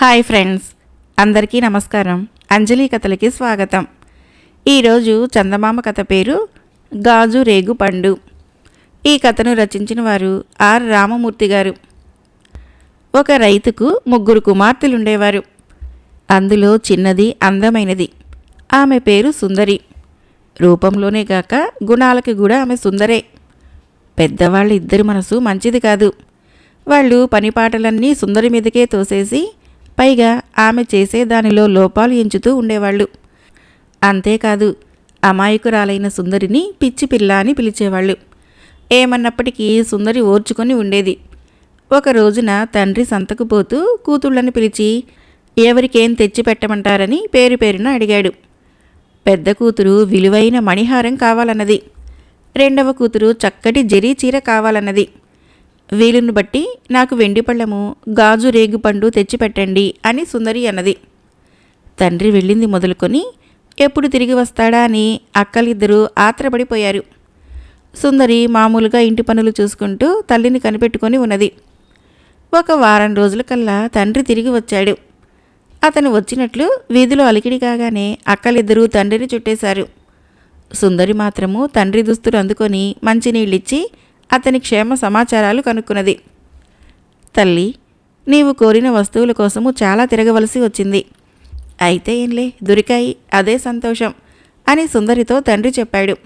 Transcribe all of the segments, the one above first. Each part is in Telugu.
హాయ్ ఫ్రెండ్స్ అందరికీ నమస్కారం. అంజలి కథలకి స్వాగతం. ఈరోజు చందమామ కథ పేరు గాజు రేగు పండు. ఈ కథను రచించిన వారు ఆర్ రామమూర్తి గారు. ఒక రైతుకు ముగ్గురు కుమార్తెలుండేవారు. అందులో చిన్నది అందమైనది. ఆమె పేరు సుందరి. రూపంలోనే కాక గుణాలకి కూడా ఆమె సుందరే. పెద్దవాళ్ళ ఇద్దరి మనసు మంచిది కాదు. వాళ్ళు పనిపాటలన్నీ సుందరి మీదకే తోసేసి పైగా ఆమె చేసే దానిలో లోపాలు ఎంచుతూ ఉండేవాళ్ళు. అంతేకాదు అమాయకురాలైన సుందరిని పిచ్చి పిల్ల అని పిలిచేవాళ్ళు. ఏమన్నప్పటికీ సుందరి ఓర్చుకొని ఉండేది. ఒక రోజున తండ్రి సంతకు పోతూ కూతుళ్ళని పిలిచి ఎవరికేం తెచ్చి పెట్టమంటారని పేరు పేరున అడిగాడు. పెద్ద కూతురు విలువైన మణిహారం కావాలన్నది. రెండవ కూతురు చక్కటి జరీ చీర కావాలన్నది. వీలును బట్టి నాకు వెండి పళ్ళము గాజు రేగుపండు తెచ్చిపెట్టండి అని సుందరి అన్నది. తండ్రి వెళ్ళింది మొదలుకొని ఎప్పుడు తిరిగి వస్తాడా? అని అక్కలిద్దరూ ఆత్రపడిపోయారు. సుందరి మామూలుగా ఇంటి పనులు చూసుకుంటూ తల్లిని కనిపెట్టుకొని ఉన్నది. ఒక వారం రోజుల కల్లా తండ్రి తిరిగి వచ్చాడు. అతను వచ్చినట్లు వీధిలో అలికిడి కాగానే అక్కలిద్దరూ తండ్రిని చుట్టేశారు. సుందరి మాత్రము తండ్రి దుస్తులు అందుకొని మంచినీళ్ళిచ్చి అతని క్షేమ సమాచారాలు కనుక్కున్నది. తల్లి నీవు కోరిన వస్తువుల కోసము చాలా తిరగవలసి వచ్చింది. అయితే ఏంలే దొరికాయి అదే సంతోషం అని సుందరితో తండ్రి చెప్పాడు.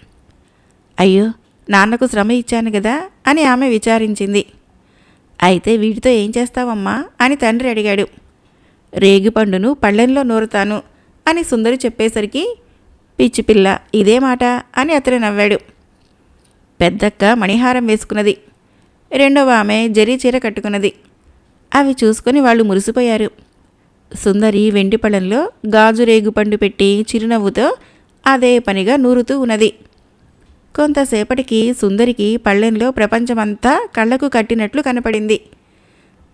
అయ్యో నాన్నకు శ్రమ ఇచ్చాను కదా అని ఆమె విచారించింది. అయితే వీటితో ఏం చేస్తావమ్మా అని తండ్రి అడిగాడు. రేగిపండును పళ్ళెంలో నూరుతాను అని సుందరి చెప్పేసరికి పిచ్చి పిల్ల ఇదే మాట అని అతను నవ్వాడు. పెద్దక్క మణిహారం వేసుకున్నది. రెండవ ఆమె జరీ చీర కట్టుకున్నది. అవి చూసుకొని వాళ్ళు మురిసిపోయారు. సుందరి వెండి పళ్ళంలో గాజు రేగుపండు పెట్టి చిరునవ్వుతో అదే పనిగా నూరుతూ ఉన్నది. కొంతసేపటికి సుందరికి పళ్ళెంలో ప్రపంచమంతా కళ్ళకు కట్టినట్లు కనపడింది.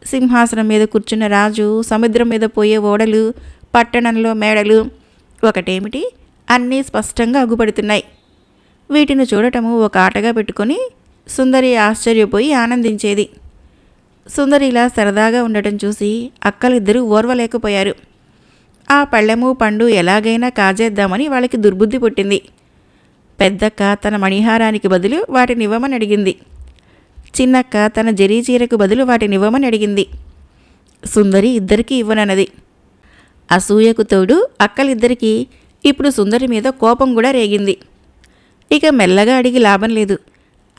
సింహాసనం మీద కూర్చున్న రాజు సముద్రం మీద పోయే ఓడలు పట్టణంలో మేడలు ఒకటేమిటి? అన్నీ స్పష్టంగా అగుపడుతున్నాయి. వీటిని చూడటము ఒక ఆటగా పెట్టుకొని సుందరి ఆశ్చర్యపోయి ఆనందించేది. సుందరి ఇలా సరదాగా ఉండటం చూసి అక్కలిద్దరూ ఓర్వలేకపోయారు. ఆ పళ్ళెము పండు ఎలాగైనా కాజేద్దామని వాళ్ళకి దుర్బుద్ధి పుట్టింది. పెద్దక్క తన మణిహారానికి బదులు వాటినివ్వమని అడిగింది. చిన్నక్క తన జరీ చీరకు బదులు వాటినివ్వమని అడిగింది. సుందరి ఇద్దరికీ ఇవ్వనన్నది. అసూయకు తోడు అక్కలిద్దరికీ ఇప్పుడు సుందరి మీద కోపం కూడా రేగింది. ఇక మెల్లగా అడిగి లాభం లేదు.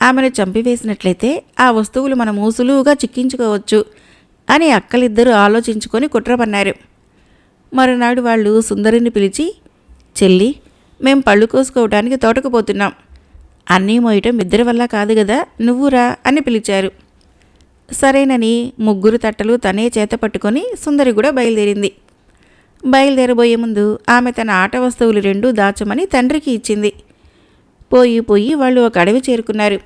ఆమెను చంపివేసినట్లయితే ఆ వస్తువులు మనం సులువుగా చిక్కించుకోవచ్చు అని అక్కలిద్దరూ ఆలోచించుకొని కుట్రపన్నారు మరునాడు వాళ్ళు సుందరిని పిలిచి చెల్లి మేం పళ్ళు కోసుకోవడానికి తోటకు పోతున్నాం. అన్నీ మోయటం ఇద్దరి వల్ల కాదు కదా నువ్వురా అని పిలిచారు. సరేనని ముగ్గురు తట్టలు తనే చేత పట్టుకొని సుందరి కూడా బయలుదేరింది. బయలుదేరబోయే ముందు ఆమె తన ఆట వస్తువులు రెండూ దాచమని తండ్రికి ఇచ్చింది. పోయి పోయి వాళ్ళు ఒక అడవి చేరుకున్నారు.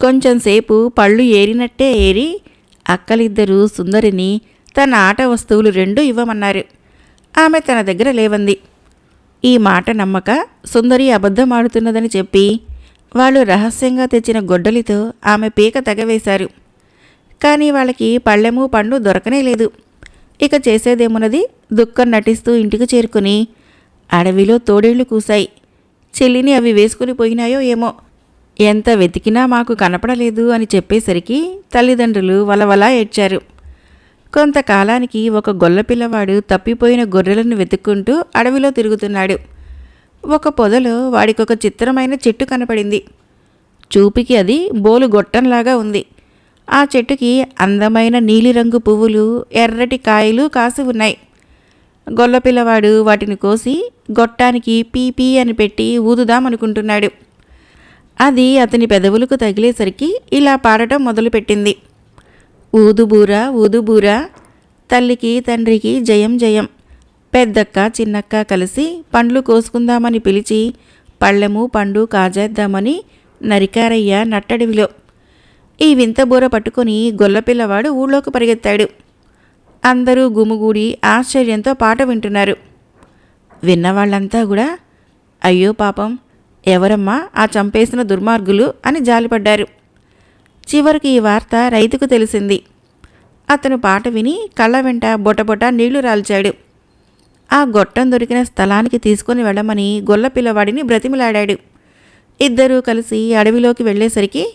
కొంచెం సేపు పళ్ళు ఏరినట్టే ఏరి అక్కలిద్దరూ సుందరిని తన ఆట వస్తువులు రెండూ ఇవ్వమన్నారు. ఆమె తన దగ్గర లేవంది. ఈ మాట నమ్మక సుందరి అబద్ధం ఆడుతున్నదని చెప్పి వాళ్ళు రహస్యంగా తెచ్చిన గొడ్డలితో ఆమె పీక తెగవేశారు. కానీ వాళ్ళకి పళ్ళెము పండు దొరకనే లేదు. ఇక చేసేదేమున్నది దుఃఖం నటిస్తూ ఇంటికి చేరుకుని అడవిలో తోడేళ్ళు కూశాయి. చెల్లిని అవి వేసుకుని పోయినాయో ఏమో. ఎంత వెతికినా మాకు కనపడలేదు అని చెప్పేసరికి తల్లిదండ్రులు వలవలా ఏడ్చారు. కొంతకాలానికి ఒక గొల్లపిల్లవాడు తప్పిపోయిన గొర్రెలను వెతుక్కుంటూ అడవిలో తిరుగుతున్నాడు. ఒక పొదలో వాడికొక చిత్రమైన చెట్టు కనపడింది. చూపికి అది బోలు గొట్టంలాగా ఉంది. ఆ చెట్టుకి అందమైన నీలిరంగు పువ్వులు ఎర్రటి కాయలు కాసి ఉన్నాయి. గొల్లపిల్లవాడు వాటిని కోసి గొట్టానికి పీపీ అని పెట్టి ఊదుదామనుకుంటున్నాడు అది అతని పెదవులకు తగిలేసరికి ఇలా పాడటం మొదలుపెట్టింది. ఊదుబూర ఊదుబూర తల్లికి తండ్రికి జయం జయం. పెద్దక్క చిన్నక్క కలిసి పండ్లు కోసుకుందామని పిలిచి పళ్ళెము పండు కాజేద్దామని నరికారయ్య నట్టడివిలో. ఈ వింత బూర పట్టుకొని గొల్లపిల్లవాడు ఊళ్ళోకి పరిగెత్తాడు. అందరూ గుమిగూడి ఆశ్చర్యంతో పాట వింటున్నారు. విన్నవాళ్ళంతా కూడా అయ్యో పాపం ఎవరమ్మా ఆ చంపేసిన దుర్మార్గులు అని జాలిపడ్డారు. చివరికి ఈ వార్త రైతుకు తెలిసింది. అతను పాట విని కళ్ళ వెంట బొటబొట నీళ్ళు రాల్చాడు. ఆ గొట్టం దొరికిన స్థలానికి తీసుకొని వెళ్ళమని గొల్ల పిల్లవాడిని బ్రతిమిలాడాడు. ఇద్దరూ కలిసి అడవిలోకి వెళ్ళేసరికి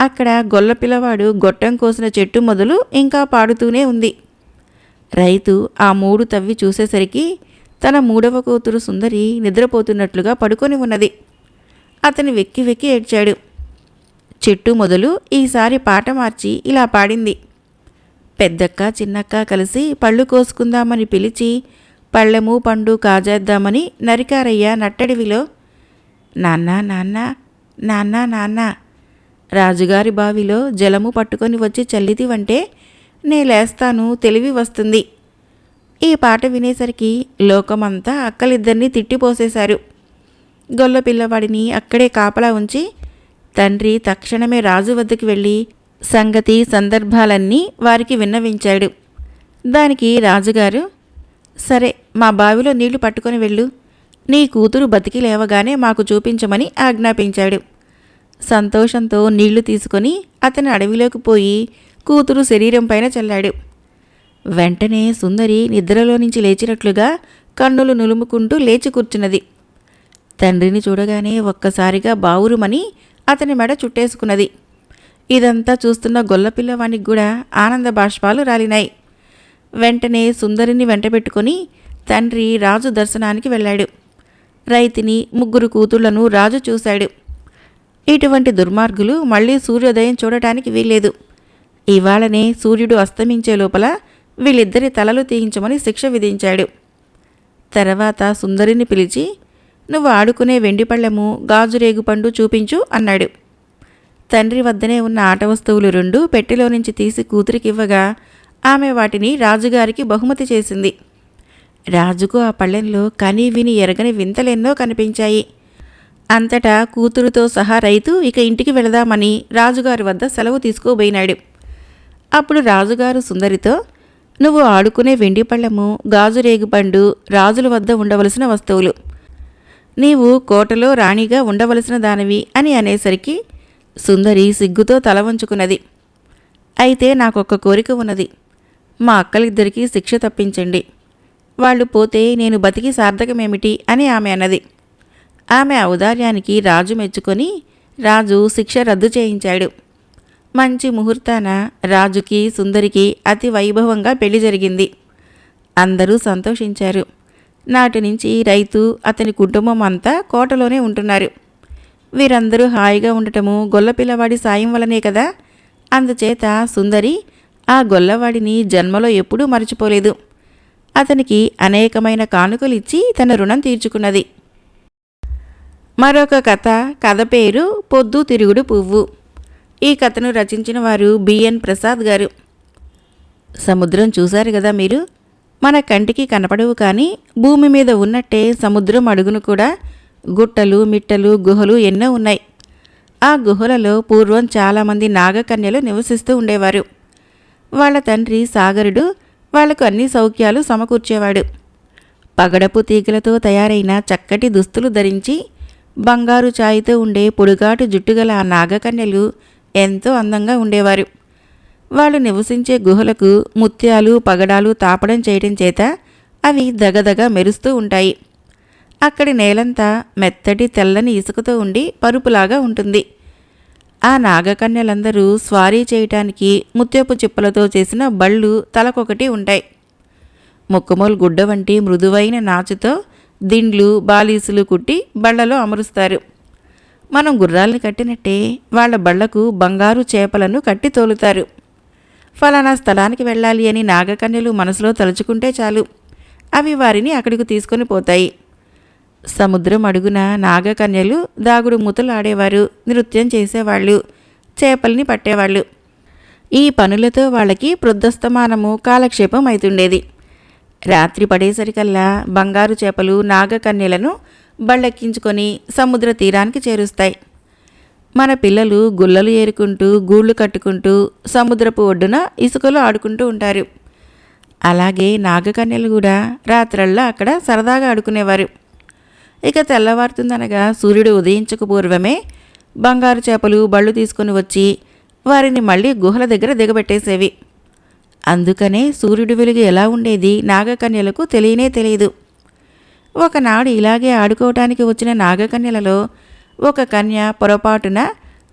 అక్కడ గొల్ల పిల్లవాడు గొట్టం కోసిన చెట్టు మొదలు ఇంకా పాడుతూనే ఉంది. రైతు ఆ మూడు తవ్వి చూసేసరికి తన మూడవ కూతురు సుందరి నిద్రపోతున్నట్లుగా పడుకొని ఉన్నది. అతని వెక్కి వెక్కి ఏడ్చాడు. చెట్టు మొదలు ఈసారి పాట మార్చి ఇలా పాడింది. పెద్దక్క చిన్నక్క కలిసి పళ్ళు కోసుకుందామని పిలిచి పళ్ళెము పండు కాజేద్దామని నరికారయ్య నట్టడివిలో నాన్న నాన్న నాన్న నాన్న రాజుగారి బావిలో జలము పట్టుకొని వచ్చి చల్లితివంటే నే లేస్తాను తెలివి వస్తుంది. ఈ పాట వినేసరికి లోకమంతా అక్కలిద్దరినీ తిట్టిపోసేశారు. గొల్ల పిల్లవాడిని అక్కడే కాపలా ఉంచి తండ్రి తక్షణమే రాజు వద్దకు వెళ్ళి సంగతి సందర్భాలన్నీ వారికి విన్నవించాడు. దానికి రాజుగారు సరే మా బావిలో నీళ్ళు పట్టుకొని వెళ్ళు. నీ కూతురు బతికి లేవగానే మాకు చూపించమని ఆజ్ఞాపించాడు. సంతోషంతో నీళ్ళు తీసుకొని అతని అడవిలోకి పోయి కూతురు శరీరం పైన చల్లాడు. వెంటనే సుందరి నిద్రలో నుంచి లేచినట్లుగా కన్నులు నులుముకుంటూ లేచి కూర్చున్నది. తండ్రిని చూడగానే ఒక్కసారిగా బావురుమని అతని మెడ చుట్టేసుకున్నది. ఇదంతా చూస్తున్న గొల్లపిల్లవానికి కూడా ఆనంద బాష్పాలు రాలినాయి. వెంటనే సుందరిని వెంటబెట్టుకొని తండ్రి రాజు దర్శనానికి వెళ్ళాడు. రైతిని ముగ్గురు కూతుళ్ళను రాజు చూశాడు. ఇటువంటి దుర్మార్గులు మళ్ళీ సూర్యోదయం చూడటానికి వీల్లేదు. ఇవాళనే సూర్యుడు అస్తమించే లోపల వీళ్ళిద్దరి తలలు తీయించమని శిక్ష విధించాడు. తర్వాత సుందరిని పిలిచి నువ్వు ఆడుకునే వెండిపళ్ళము గాజు రేగుపండు చూపించు అన్నాడు. తండ్రి వద్దనే ఉన్న ఆట వస్తువులు రెండు పెట్టెలో నుంచి తీసి కూతురికివ్వగా ఆమె వాటిని రాజుగారికి బహుమతి చేసింది. రాజుకు ఆ పళ్ళెంలో కని విని ఎరగని వింతలెన్నో కనిపించాయి. అంతటా కూతురుతో సహా రైతు ఇక ఇంటికి వెళదామని రాజుగారి వద్ద సెలవు తీసుకోబోయినాడు. అప్పుడు రాజుగారు సుందరితో నువ్వు ఆడుకునే వెండి పళ్ళము గాజు రేగుపండు రాజుల వద్ద ఉండవలసిన వస్తువులు. నీవు కోటలో రాణిగా ఉండవలసిన దానివి అని అనేసరికి సుందరి సిగ్గుతో తల వంచుకున్నది. అయితే నాకొక్క కోరిక ఉన్నది. మా అక్కలిద్దరికీ శిక్ష తప్పించండి. వాళ్ళు పోతే నేను బతికి సార్థకమేమిటి? అని ఆమె అన్నది. ఆమె ఔదార్యానికి రాజు మెచ్చుకొని రాజు శిక్ష రద్దు చేయించాడు. మంచి ముహూర్తాన రాజుకి సుందరికి అతి వైభవంగా పెళ్ళి జరిగింది. అందరూ సంతోషించారు. నాటి నుంచి రైతు అతని కుటుంబం అంతా కోటలోనే ఉంటున్నారు. వీరందరూ హాయిగా ఉండటము గొల్లపిల్లవాడి సాయం వలనే కదా. అందుచేత సుందరి ఆ గొల్లవాడిని జన్మలో ఎప్పుడూ మరచిపోలేదు. అతనికి అనేకమైన కానుకలు ఇచ్చి తన రుణం తీర్చుకున్నది. మరొక కథ కథ పేరు పొద్దు తిరుగుడు పువ్వు. ఈ కథను రచించిన వారు బిఎన్ ప్రసాద్ గారు. సముద్రం చూశారు కదా మీరు? మన కంటికి కనపడవు కానీ భూమి మీద ఉన్నట్టే సముద్రం అడుగును కూడా గుట్టలు మిట్టలు గుహలు ఎన్నో ఉన్నాయి. ఆ గుహలలో పూర్వం చాలామంది నాగకన్యలు నివసిస్తూ ఉండేవారు. వాళ్ళ తండ్రి సాగరుడు వాళ్ళకు అన్ని సౌఖ్యాలు సమకూర్చేవాడు. పగడపు తీగలతో తయారైన చక్కటి దుస్తులు ధరించి బంగారు ఛాయితో ఉండే పొడుగాటు జుట్టుగల ఆ నాగకన్యలు ఎంతో అందంగా ఉండేవారు. వాళ్ళు నివసించే గుహలకు ముత్యాలు పగడాలు తాపడం చేయడం చేత అవి దగదగ మెరుస్తూ ఉంటాయి. అక్కడి నేలంతా మెత్తటి తెల్లని ఇసుకతో ఉండి పరుపులాగా ఉంటుంది. ఆ నాగకన్యలందరూ స్వారీ చేయటానికి ముత్యపు చిప్పలతో చేసిన బళ్ళు తలకొకటి ఉంటాయి. ముక్కుమోలు గుడ్డ వంటి మృదువైన నాచుతో దిండ్లు బాలీసులు కుట్టి బళ్ళలో అమరుస్తారు. మనం గుర్రాల్ని కట్టినట్టే వాళ్ళ బళ్ళకు బంగారు చేపలను కట్టి తోలుతారు. ఫలానా స్థలానికి వెళ్ళాలి అని నాగకన్యలు మనసులో తలుచుకుంటే చాలు. అవి వారిని అక్కడికి తీసుకొని పోతాయి. సముద్రం అడుగున నాగకన్యలు దాగుడు మూతలు ఆడేవారు నృత్యం చేసేవాళ్ళు చేపల్ని పట్టేవాళ్ళు. ఈ పనులతో వాళ్ళకి ప్రొద్దస్తమానము కాలక్షేపం అవుతుండేది రాత్రి పడేసరికల్లా బంగారు చేపలు నాగకన్యలను బళ్ళెక్కించుకొని సముద్ర తీరానికి చేరుస్తాయి. మన పిల్లలు గుల్లలు ఏరుకుంటూ గూళ్ళు కట్టుకుంటూ సముద్రపు ఒడ్డున ఇసుకలో ఆడుకుంటూ ఉంటారు. అలాగే నాగకన్యలు కూడా రాత్రల్లో అక్కడ సరదాగా ఆడుకునేవారు. ఇక తెల్లవారుతుందనగా సూర్యుడు ఉదయించక పూర్వమే బంగారు చేపలు బళ్ళు తీసుకొని వచ్చి వారిని మళ్ళీ గుహల దగ్గర దిగబెట్టేసేవి. అందుకనే సూర్యుడి వెలుగు ఎలా ఉండేది నాగకన్యలకు తెలియనే తెలియదు. ఒకనాడు ఇలాగే ఆడుకోవటానికి వచ్చిన నాగకన్యలలో ఒక కన్య పొరపాటున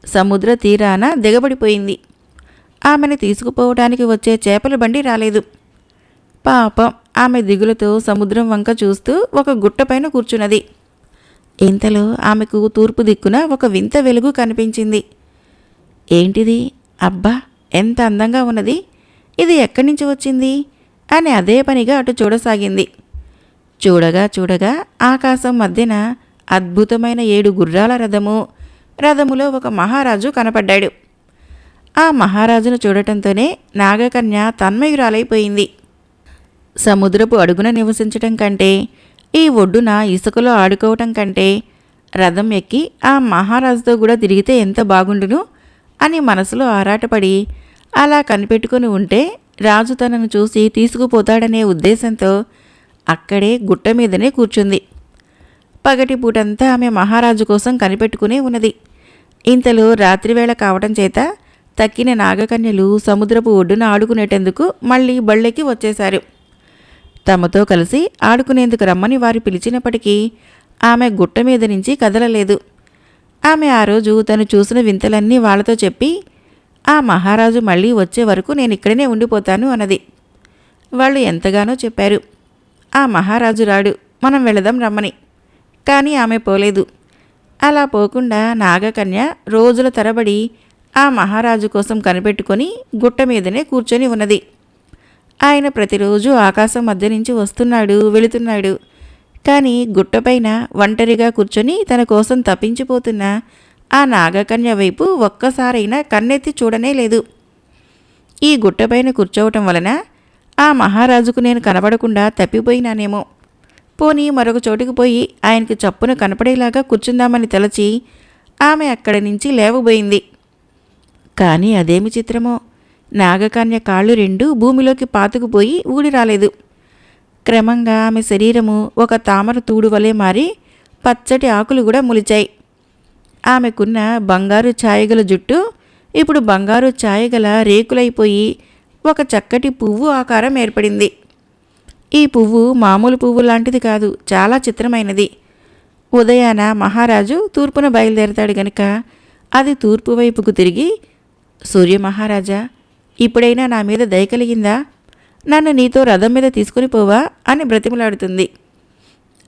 సముద్ర తీరాన దిగబడిపోయింది. ఆమెను తీసుకుపోవటానికి వచ్చే చేపల బండి రాలేదు. పాపం ఆమె దిగులతో సముద్రం వంక చూస్తూ ఒక గుట్టపైన కూర్చున్నది. ఇంతలో ఆమెకు తూర్పు దిక్కున ఒక వింత వెలుగు కనిపించింది. ఏంటిది? అబ్బా! ఎంత అందంగా ఉన్నది! ఇది ఎక్కడి నుంచి వచ్చింది? అని అదే పనిగా అటు చూడసాగింది. చూడగా చూడగా ఆకాశం మధ్యన అద్భుతమైన ఏడు గుర్రాల రథము. రథములో ఒక మహారాజు కనపడ్డాడు. ఆ మహారాజును చూడటంతోనే నాగకన్య తన్మయురాలైపోయింది. సముద్రపు అడుగున నివసించటం కంటే ఈ ఒడ్డున ఇసుకలో ఆడుకోవటం కంటే రథం ఎక్కి ఆ మహారాజుతో కూడా తిరిగితే ఎంత బాగుండును అని మనసులో ఆరాటపడి అలా కనిపెట్టుకుని ఉంటే రాజు తనను చూసి తీసుకుపోతాడనే ఉద్దేశంతో అక్కడే గుట్ట మీదనే కూర్చుంది. పగటిపూటంతా ఆమె మహారాజు కోసం కనిపెట్టుకునే ఉన్నది. ఇంతలో రాత్రివేళ కావటం చేత తక్కిన నాగకన్యలు సముద్రపు ఒడ్డున ఆడుకునేటందుకు మళ్ళీ బళ్ళెక్కి వచ్చేశారు. తమతో కలిసి ఆడుకునేందుకు రమ్మని వారు పిలిచినప్పటికీ ఆమె గుట్ట మీద నుంచి కదలలేదు. ఆమె ఆ రోజు తను చూసిన వింతలన్నీ వాళ్ళతో చెప్పి ఆ మహారాజు మళ్ళీ వచ్చే వరకు నేను ఇక్కడనే ఉండిపోతాను అన్నది. వాళ్ళు ఎంతగానో చెప్పారు. ఆ మహారాజు రాడు. మనం వెళదాం రమ్మని. కానీ ఆమె పోలేదు. అలా పోకుండా నాగకన్య రోజుల తరబడి ఆ మహారాజు కోసం కనిపెట్టుకొని గుట్ట మీదనే కూర్చొని ఉన్నది. ఆయన ప్రతిరోజు ఆకాశం మధ్య నుంచి వస్తున్నాడు వెళుతున్నాడు. కానీ గుట్టపైన ఒంటరిగా కూర్చొని తన కోసం తప్పించిపోతున్న ఆ నాగకన్య వైపు ఒక్కసారైనా కన్నెత్తి చూడనే లేదు. ఈ గుట్టపైన కూర్చోవటం వలన ఆ మహారాజుకు నేను కనబడకుండా తప్పిపోయినానేమో. పోనీ మరొక చోటుకు పోయి ఆయనకి చప్పున కనపడేలాగా కూర్చుందామని తలచి ఆమె అక్కడి నుంచి లేవబోయింది. కానీ అదేమి చిత్రమో? నాగకన్య కాళ్ళు రెండు భూమిలోకి పాతుకుపోయి ఊడి రాలేదు. క్రమంగా ఆమె శరీరము ఒక తామర తూడు వలె మారి పచ్చటి ఆకులు కూడా ములిచాయి. ఆమెకున్న బంగారు ఛాయగల జుట్టు ఇప్పుడు బంగారు ఛాయగల రేకులైపోయి ఒక చక్కటి పువ్వు ఆకారం ఏర్పడింది. ఈ పువ్వు మామూలు పువ్వు లాంటిది కాదు చాలా చిత్రమైనది. ఉదయాన మహారాజు తూర్పున బయలుదేరతాడు గనుక అది తూర్పు వైపుకు తిరిగి సూర్య మహారాజా ఇప్పుడైనా నా మీద దయ కలిగిందా? నన్ను నీతో రథం మీద తీసుకుని పోవా? అని బ్రతిమలాడుతుంది.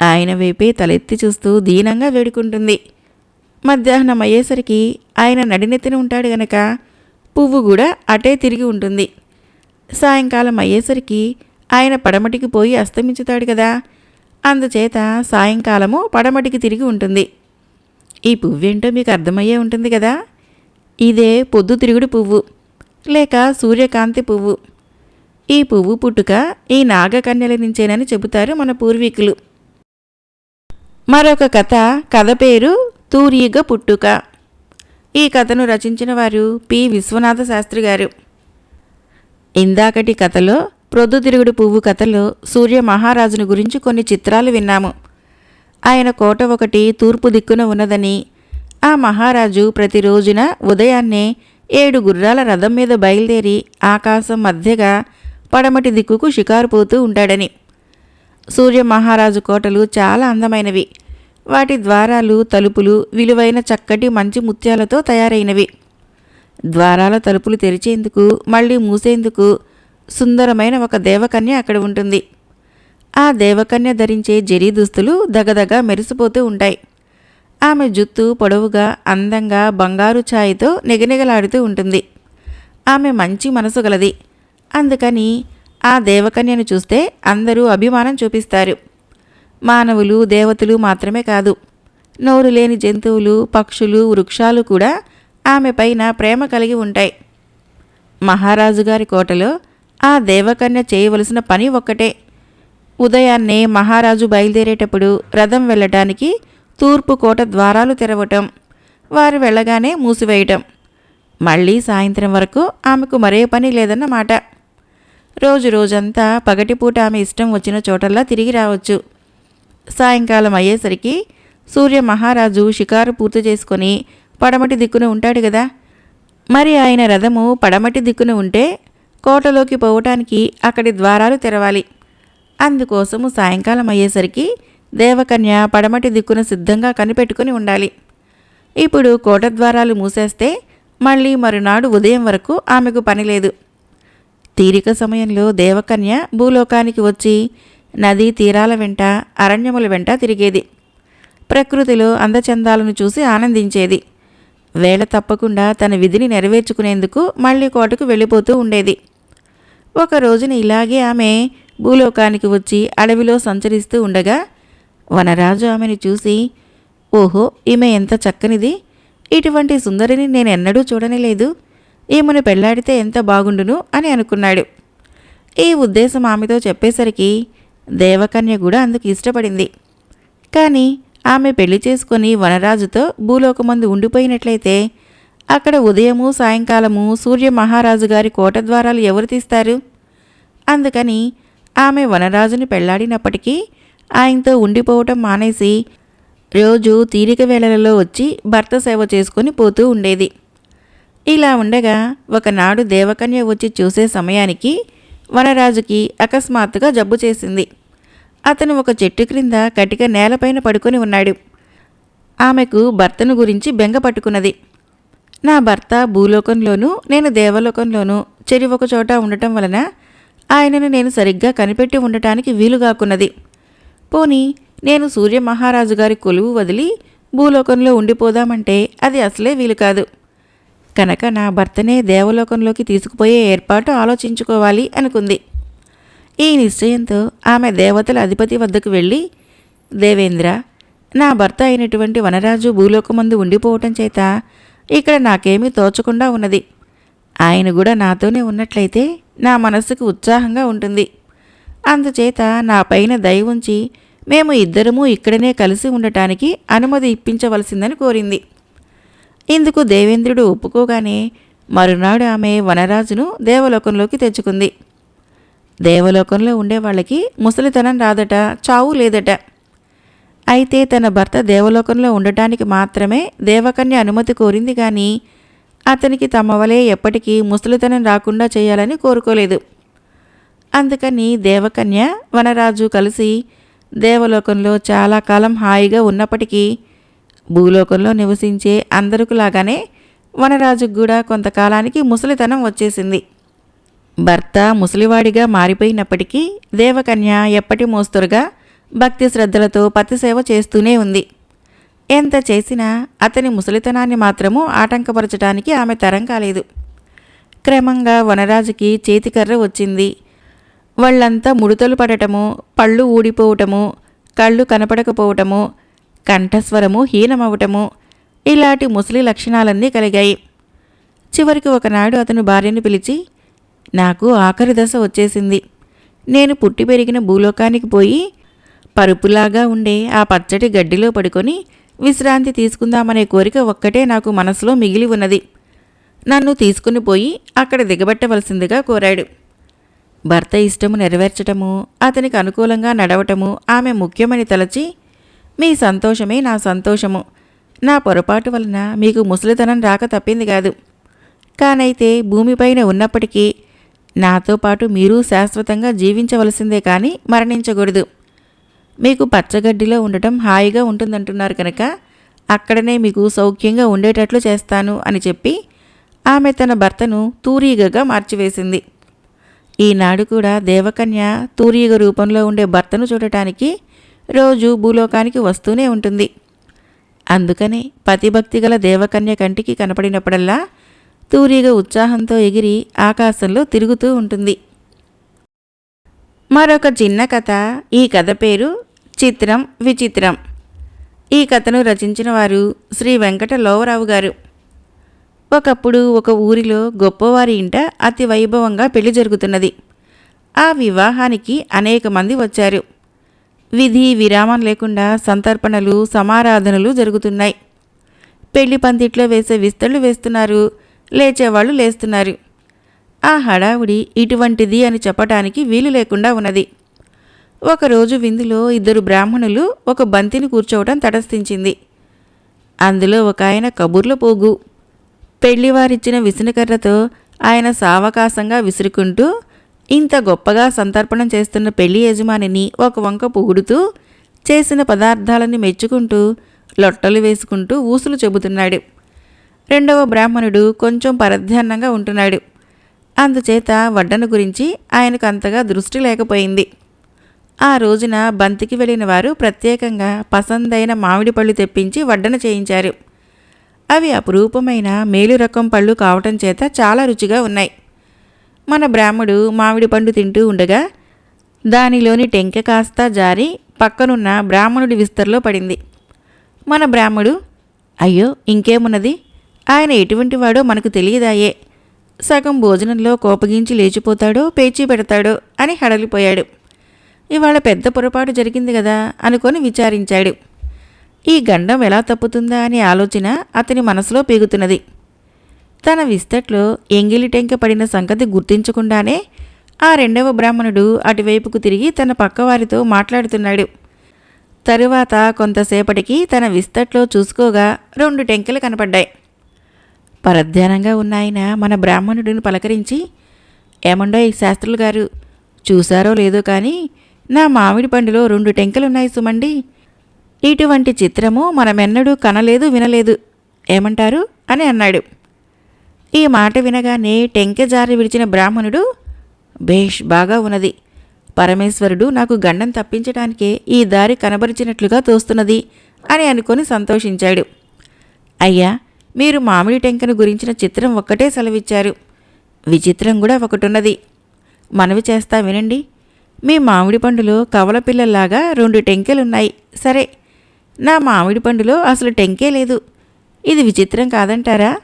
ఆయన వైపే తలెత్తి చూస్తూ దీనంగా వేడుకుంటుంది. మధ్యాహ్నం అయ్యేసరికి ఆయన నడినెత్తిన ఉంటాడు గనక పువ్వు కూడా అటే తిరిగి ఉంటుంది. సాయంకాలం అయ్యేసరికి ఆయన పడమటికి పోయి అస్తమించుతాడు కదా. అందుచేత సాయంకాలము పడమటికి తిరిగి ఉంటుంది. ఈ పువ్వేంటో మీకు అర్థమయ్యే ఉంటుంది కదా. ఇదే పొద్దుతిరుగుడు పువ్వు లేక సూర్యకాంతి పువ్వు. ఈ పువ్వు పుట్టుక ఈ నాగకన్యల నుంచేనని చెబుతారు మన పూర్వీకులు. మరొక కథ కథ పేరు తూరీగ పుట్టుక. ఈ కథను రచించిన వారు పి. విశ్వనాథ శాస్త్రి గారు. ఇందాకటి కథలో ప్రొద్దుతిరుగుడు పువ్వు కథలో సూర్య మహారాజుని గురించి కొన్ని చిత్రాలు విన్నాము. ఆయన కోట ఒకటి తూర్పు దిక్కున ఉన్నదని ఆ మహారాజు ప్రతిరోజున ఉదయాన్నే ఏడు గుర్రాల రథం మీద బయలుదేరి ఆకాశం మధ్యగా పడమటి దిక్కుకు షికారు పోతూ ఉంటాడని. సూర్య మహారాజు కోటలు చాలా అందమైనవి. వాటి ద్వారాలు తలుపులు విలువైన చక్కటి మంచి ముత్యాలతో తయారైనవి. ద్వారాల తలుపులు తెరిచేందుకు మళ్ళీ మూసేందుకు సుందరమైన ఒక దేవకన్య అక్కడ ఉంటుంది. ఆ దేవకన్య ధరించే జరీ దుస్తులు దగదగ మెరిసిపోతూ ఉంటాయి. ఆమె జుత్తు పొడవుగా అందంగా బంగారు ఛాయతో నిగనిగలాడుతూ ఉంటుంది. ఆమె మంచి మనసు గలది. అందుకని ఆ దేవకన్యను చూస్తే అందరూ అభిమానం చూపిస్తారు. మానవులు దేవతలు మాత్రమే కాదు నోరు లేని జంతువులు పక్షులు వృక్షాలు కూడా ఆమె పైన ప్రేమ కలిగి ఉంటాయి. మహారాజు గారి కోటలో ఆ దేవకన్య చేయవలసిన పని ఒక్కటే. ఉదయాన్నే మహారాజు బయలుదేరేటప్పుడు రథం వెళ్ళటానికి తూర్పు కోట ద్వారాలు తెరవటం వారు వెళ్ళగానే మూసివేయటం. మళ్ళీ సాయంత్రం వరకు ఆమెకు మరే పని లేదన్నమాట. రోజు రోజంతా పగటిపూట ఆమె ఇష్టం వచ్చిన చోటల్లా తిరిగి రావచ్చు. సాయంకాలం అయ్యేసరికి సూర్య మహారాజు షికారు పూర్తి చేసుకొని పడమటి దిక్కున ఉంటాడు కదా మరి ఆయన రథము పడమటి దిక్కున ఉంటే కోటలోకి పోవటానికి అక్కడి ద్వారాలు తెరవాలి. అందుకోసము సాయంకాలం అయ్యేసరికి దేవకన్య పడమటి దిక్కున సిద్ధంగా కనిపెట్టుకుని ఉండాలి. ఇప్పుడు కోట ద్వారాలు మూసేస్తే మళ్ళీ మరునాడు ఉదయం వరకు ఆమెకు పని లేదు. తీరిక సమయంలో దేవకన్య భూలోకానికి వచ్చి నదీ తీరాల వెంట అరణ్యముల వెంట తిరిగేది. ప్రకృతిలో అందచందాలను చూసి ఆనందించేది. వేళ తప్పకుండా తన విధిని నెరవేర్చుకునేందుకు మళ్ళీ కోటకు వెళ్ళిపోతూ ఉండేది. ఒక రోజున ఇలాగే ఆమె భూలోకానికి వచ్చి అడవిలో సంచరిస్తూ ఉండగా వనరాజు ఆమెను చూసి ఓహో ఈమె ఎంత చక్కనిది. ఇటువంటి సుందరిని నేను ఎన్నడూ చూడనేలేదు. ఈమెను పెళ్ళాడితే ఎంత బాగుండును అని అనుకున్నాడు. ఈ ఉద్దేశం ఆమెతో చెప్పేసరికి దేవకన్య కూడా అందుకు ఇష్టపడింది. కానీ ఆమె పెళ్ళి చేసుకొని వనరాజుతో భూలోకమందు ఉండిపోయినట్లయితే అక్కడ ఉదయము సాయంకాలము సూర్య మహారాజు గారి కోట ద్వారాలు ఎవరు తీస్తారు? అందుకని ఆమె వనరాజుని పెళ్ళాడినప్పటికీ ఆయనతో ఉండిపోవటం మానేసి రోజు తీరిక వేళలలో వచ్చి భర్త సేవ చేసుకుని పోతూ ఉండేది. ఇలా ఉండగా ఒకనాడు దేవకన్య వచ్చి చూసే సమయానికి వనరాజుకి అకస్మాత్తుగా జబ్బు చేసింది. అతను ఒక చెట్టు క్రింద కటిక నేలపైన పడుకొని ఉన్నాడు. ఆమెకు భర్తను గురించి బెంగ పట్టుకున్నది. నా భర్త భూలోకంలోనూ నేను దేవలోకంలోనూ చెరి ఒక చోట ఉండటం వలన ఆయనను నేను సరిగ్గా కనిపెట్టి ఉండటానికి వీలుగాకున్నది పోని నేను సూర్య మహారాజు గారి కొలువు వదిలి భూలోకంలో ఉండిపోదామంటే అది అసలే వీలు కాదు. కనుక నా భర్తనే దేవలోకంలోకి తీసుకుపోయే ఏర్పాటు ఆలోచించుకోవాలి అనుకుంది. ఈ నిశ్చయంతో ఆమె దేవతల అధిపతి వద్దకు వెళ్ళి దేవేంద్ర నా భర్త అయినటువంటి వనరాజు భూలోకమందు ఉండిపోవటం చేత ఇక్కడ నాకేమీ తోచకుండా ఉన్నది. ఆయన కూడా నాతోనే ఉన్నట్లయితే నా మనస్సుకు ఉత్సాహంగా ఉంటుంది. అందుచేత నా పైన దయ ఉంచి మేము ఇద్దరము ఇక్కడనే కలిసి ఉండటానికి అనుమతి ఇప్పించవలసిందని కోరింది. ఇందుకు దేవేంద్రుడు ఒప్పుకోగానే మరునాడు ఆమె వనరాజును దేవలోకంలోకి తెచ్చుకుంది. దేవలోకంలో ఉండే వాళ్ళకి ముసలితనం రాదట చావు లేదట. అయితే తన భర్త దేవలోకంలో ఉండటానికి మాత్రమే దేవకన్య అనుమతి కోరింది కానీ అతనికి తమ వలె ఎప్పటికీ ముసలితనం రాకుండా చేయాలని కోరుకోలేదు. అందుకని దేవకన్య వనరాజు కలిసి దేవలోకంలో చాలా కాలం హాయిగా ఉన్నప్పటికీ భూలోకంలో నివసించే అందరికిలాగానే వనరాజుకు కూడా కొంతకాలానికి ముసలితనం వచ్చేసింది. భర్త ముసలివాడిగా మారిపోయినప్పటికీ దేవకన్య ఎప్పటి మోస్తురుగా భక్తి శ్రద్ధలతో పతిసేవ చేస్తూనే ఉంది. ఎంత చేసినా అతని ముసలితనాన్ని మాత్రము ఆటంకపరచడానికి ఆమె తరం కాలేదు. క్రమంగా వనరాజుకి చేతికర్ర వచ్చింది. వాళ్ళంతా ముడతలు పడటము పళ్ళు ఊడిపోవటము కళ్ళు కనపడకపోవటము కంఠస్వరము హీనమవటము ఇలాంటి ముసలి లక్షణాలన్నీ కలిగాయి. చివరికి ఒకనాడు అతను భార్యను పిలిచి నాకు ఆఖరి దశ వచ్చేసింది. నేను పుట్టి పెరిగిన భూలోకానికి పోయి పరుపులాగా ఉండే ఆ పచ్చటి గడ్డిలో పడుకొని విశ్రాంతి తీసుకుందామనే కోరిక ఒక్కటే నాకు మనసులో మిగిలి ఉన్నది. నన్ను తీసుకుని పోయి అక్కడ దిగబెట్టవలసిందిగా కోరాడు. భర్త ఇష్టము నెరవేర్చటము అతనికి అనుకూలంగా నడవటము ఆమె ముఖ్యమని తలచి మీ సంతోషమే నా సంతోషము. నా పొరపాటు వలన మీకు ముసలితనం రాక తప్పింది కాదు. కానైతే భూమిపైన ఉన్నప్పటికీ నాతో పాటు మీరు శాశ్వతంగా జీవించవలసిందే కానీ మరణించకూడదు. మీకు పచ్చగడ్డిలో ఉండటం హాయిగా ఉంటుందంటున్నారు కనుక అక్కడనే మీకు సౌఖ్యంగా ఉండేటట్లు చేస్తాను అని చెప్పి ఆమె తన భర్తను తూరీగగా మార్చివేసింది. ఈనాడు కూడా దేవకన్య తూరీగ రూపంలో ఉండే భర్తను చూడటానికి రోజు భూలోకానికి వస్తూనే ఉంటుంది. అందుకనే పతిభక్తి గల దేవకన్య కంటికి కనపడినప్పుడల్లా తూరీగ ఉత్సాహంతో ఎగిరి ఆకాశంలో తిరుగుతూ ఉంటుంది. మరొక చిన్న కథ. ఈ కథ పేరు చిత్రం విచిత్రం. ఈ కథను రచించిన వారు శ్రీ వెంకట లోవరావు గారు. ఒకప్పుడు ఒక ఊరిలో గొప్పవారి ఇంట అతి వైభవంగా పెళ్ళి జరుగుతున్నది. ఆ వివాహానికి అనేక మంది వచ్చారు. విధి విరామం లేకుండా సంతర్పణలు సమారాధనలు జరుగుతున్నాయి. పెళ్ళి పందిట్లో వేసే విస్తళ్ళు వేస్తున్నారు. లేచేవాళ్ళు లేస్తున్నారు. ఆ హడావుడి ఇటువంటిది అని చెప్పటానికి వీలు లేకుండా ఉన్నది. ఒకరోజు విందులో ఇద్దరు బ్రాహ్మణులు ఒక బంతిని కూర్చోవటం తటస్థించింది. అందులో ఒక ఆయన కబుర్ల పోగు. పెళ్ళివారిచ్చిన విసునకర్రతో ఆయన సావకాశంగా విసురుకుంటూ ఇంత గొప్పగా సంతర్పణం చేస్తున్న పెళ్ళి యజమానిని ఒక వంక పొగుడుతూ చేసిన పదార్థాలని మెచ్చుకుంటూ లొట్టలు వేసుకుంటూ ఊసులు చెబుతున్నాడు. రెండవ బ్రాహ్మణుడు కొంచెం పరధ్యాన్నంగా ఉంటున్నాడు. అందుచేత వడ్డన గురించి ఆయనకు అంతగా దృష్టి లేకపోయింది. ఆ రోజున బంతికి వెళ్ళిన వారు ప్రత్యేకంగా పసందైన మామిడి పళ్ళు తెప్పించి వడ్డన చేయించారు. అవి అపురూపమైన మేలు రకం పళ్ళు కావటం చేత చాలా రుచిగా ఉన్నాయి. మన బ్రాహ్మడు మామిడి పండు తింటూ ఉండగా దానిలోని టెంక కాస్త జారి పక్కనున్న బ్రాహ్మణుడి విస్తరలో పడింది. మన బ్రాహ్మడు అయ్యో ఇంకేమున్నది? ఆయన ఎటువంటి వాడో మనకు తెలియదాయే. సగం భోజనంలో కోపగించి లేచిపోతాడో పేచీ పెడతాడో అని హడలిపోయాడు. ఇవాళ పెద్ద పొరపాటు జరిగింది కదా అనుకొని విచారించాడు. ఈ గండం ఎలా తప్పుతుందా అనే ఆలోచన అతని మనసులో పీగుతున్నది. తన విస్తట్లో ఎంగిలి టెంక పడిన సంగతి గుర్తించకుండానే ఆ రెండవ బ్రాహ్మణుడు అటువైపుకు తిరిగి తన పక్కవారితో మాట్లాడుతున్నాడు. తరువాత కొంతసేపటికి తన విస్తట్లో చూసుకోగా రెండు టెంకెలు కనపడ్డాయి. పరధ్యానంగా ఉన్నాయన మన బ్రాహ్మణుడిని పలకరించి ఏమండోయ్ శాస్త్రులు గారు చూశారో లేదో కానీ నా మామిడి పండులో రెండు టెంకలున్నాయి సుమండి. ఇటువంటి చిత్రము మనమెన్నడూ కనలేదు వినలేదు. ఏమంటారు? అని అన్నాడు. ఈ మాట వినగానే టెంక జారి విడిచిన బ్రాహ్మణుడు భేష్ బాగా ఉన్నది. పరమేశ్వరుడు నాకు గండం తప్పించడానికే ఈ దారి కనబరిచినట్లుగా తోస్తున్నది అని అనుకొని సంతోషించాడు. అయ్యా మీరు మామిడి టెంకను గురించిన చిత్రం ఒక్కటే సెలవిచ్చారు. విచిత్రం కూడా ఒకటున్నది. మనవి చేస్తా వినండి. మీ మామిడి పండులో కవల పిల్లల్లాగా రెండు టెంకెలున్నాయి. సరే నా మామిడి పండులో అసలు టెంకే లేదు. ఇది విచిత్రం కాదంటారా?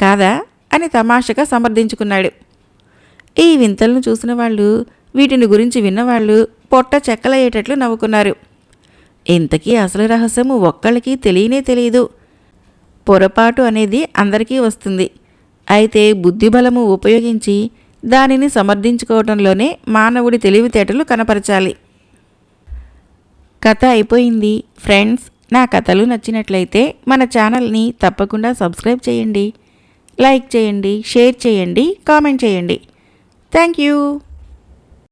కాదా? అని తమాషగా సమర్థించుకున్నాడు ఈ వింతలను చూసిన వాళ్ళు వీటిని గురించి విన్నవాళ్ళు పొట్ట చెక్కలయ్యేటట్లు నవ్వుకున్నారు. ఇంతకీ అసలు రహస్యము ఒక్కళ్ళకి తెలియనే తెలియదు పొరపాటు అనేది అందరికీ వస్తుంది. అయితే బుద్ధిబలము ఉపయోగించి దానిని సమర్థించుకోవడంలోనే మానవుడి తెలివితేటలు కనపరచాలి. కథ అయిపోయింది. ఫ్రెండ్స్ నా కథలు నచ్చినట్లయితే మన ఛానల్ని తప్పకుండా సబ్స్క్రైబ్ చేయండి. లైక్ చేయండి షేర్ చేయండి కామెంట్ చేయండి. Thank you.